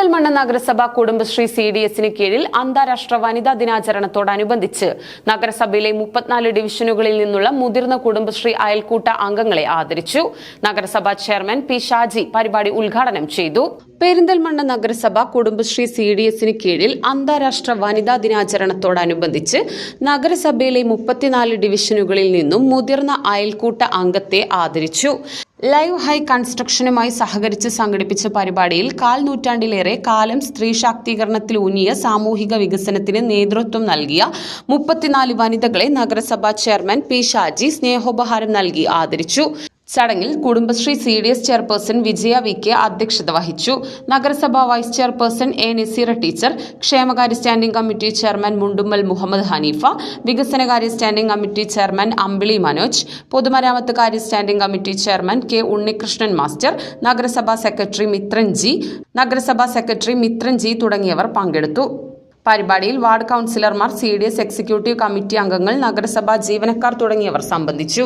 Perinthalmanna നഗരസഭ Kudumbashree C D എസിന് കീഴിൽ അന്താരാഷ്ട്ര വനിതാ ദിനാചരണത്തോടനുബന്ധിച്ച് നഗരസഭയിലെ മുപ്പത്തിനാല് ഡിവിഷനുകളിൽ നിന്നുള്ള മുതിർന്ന കുടുംബശ്രീ അയൽക്കൂട്ട അംഗങ്ങളെ ആദരിച്ചു. നഗരസഭാ ചെയർമാൻ പി ഷാജി പരിപാടി ഉദ്ഘാടനം ചെയ്തു. പെരിന്തൽമണ്ണ നഗരസഭ കുടുംബശ്രീ സി ഡി എസിന് കീഴിൽ അന്താരാഷ്ട്ര വനിതാ ദിനാചരണത്തോടനുബന്ധിച്ച് നഗരസഭയിലെ മുപ്പത്തിനാല് ഡിവിഷനുകളിൽ നിന്നും മുതിർന്ന അയൽക്കൂട്ട അംഗത്തെ ആദരിച്ചു. ലൈവ് ഹൈ കൺസ്ട്രക്ഷനുമായി സഹകരിച്ച് സംഘടിപ്പിച്ച പരിപാടിയിൽ കാൽ നൂറ്റാണ്ടിലേറെ കാലം സ്ത്രീ ശാക്തീകരണത്തിൽ ഊന്നിയ സാമൂഹിക വികസനത്തിന് നേതൃത്വം നൽകിയ മുപ്പത്തിനാല് വനിതകളെ നഗരസഭാ ചെയർമാൻ പി ഷാജി സ്നേഹോപഹാരം നൽകി ആദരിച്ചു. ചടങ്ങിൽ Kudumbashree C D S chairperson Vijaya V K അധ്യക്ഷത വഹിച്ചു. നഗരസഭാ vice chairperson A Naseera teacher ക്ഷേമകാര്യ standing committee chairman Mundummal Muhammad Haneefa വികസനകാര്യ standing committee chairman Ambili Manoj പൊതുമരാമത്ത് കാര്യ standing committee chairman K Unnikrishnan master നഗരസഭാ സെക്രട്ടറി മിത്രൻ ജി നഗരസഭാ secretary Mithran G തുടങ്ങിയവർ പങ്കെടുത്തു. പരിപാടിയിൽ വാർഡ് കൗൺസിലർമാർ C D S executive committee അംഗങ്ങൾ നഗരസഭാ ജീവനക്കാർ തുടങ്ങിയവർ സംബന്ധിച്ചു.